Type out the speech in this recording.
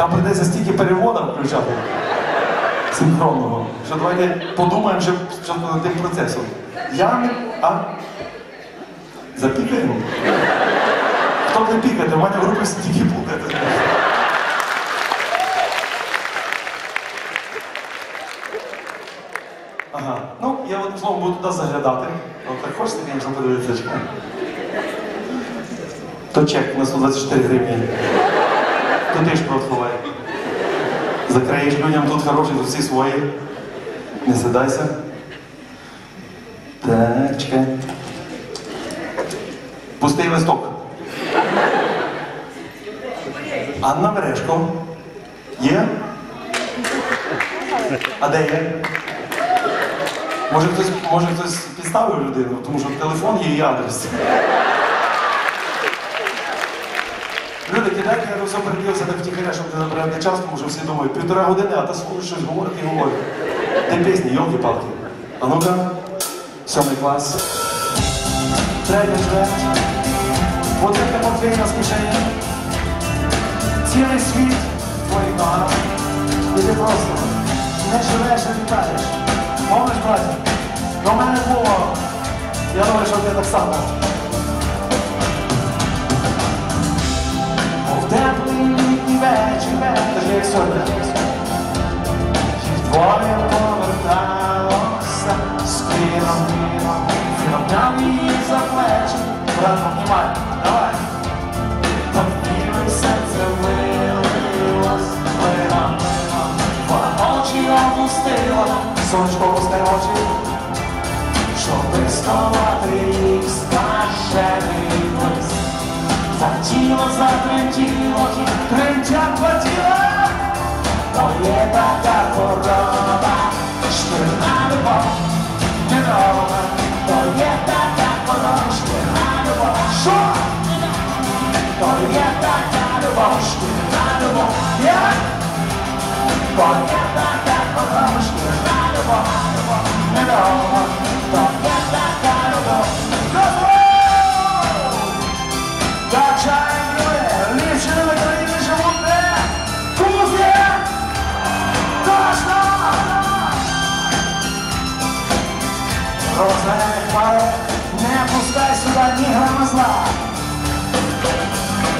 Там прийдеться стільки перевода включати синхронного, що давайте подумаємо вже над тим процесом. Я не. А? Запікаємо? Хто буде пікати? У мене в групі стільки пукати. Ага. Ну, я словом буду туди заглядати. От так хочете, звісно, подивитися. То чек на 124 гривні. То ти ж ховай. Закриєш людям тут хороші, тут всі свої. Не сідайся. Так, чекай. Пустий листок. Анна Мережко. Є? А де є? Може хтось, може хтось підставив людину, тому що телефон є і адрес. Люди, кидайте, я все переділися так втіхаря, щоб не забирати час, тому що всі думають, півтора години, а та слухай щось говорить і говорить. Де пісні, йолки-палки. А ну-ка, сьомий клас. Третя чверть. Потрібна подвійна з кишені. Цілий світ твоїх ногах. І ти просто не живеш, не літаєш. Помниш, братя? До мене було. Я думаю, що ти так само. sonhando Voglio portare l'ossa Spero, spero Não me desatlete Pra não queimar, não é? The feeling sets a relentless Play on, Fora monte, alguns estrela Sonhos com os derrotes Show bem, estou a trilha За тіло затремтіло, тремтять два тіла, то є така хвороба, шкільна любов, ненова, то є така хвороба, шкільна любов, що? То є така любов, шкільна любов, як? То є така Rosana para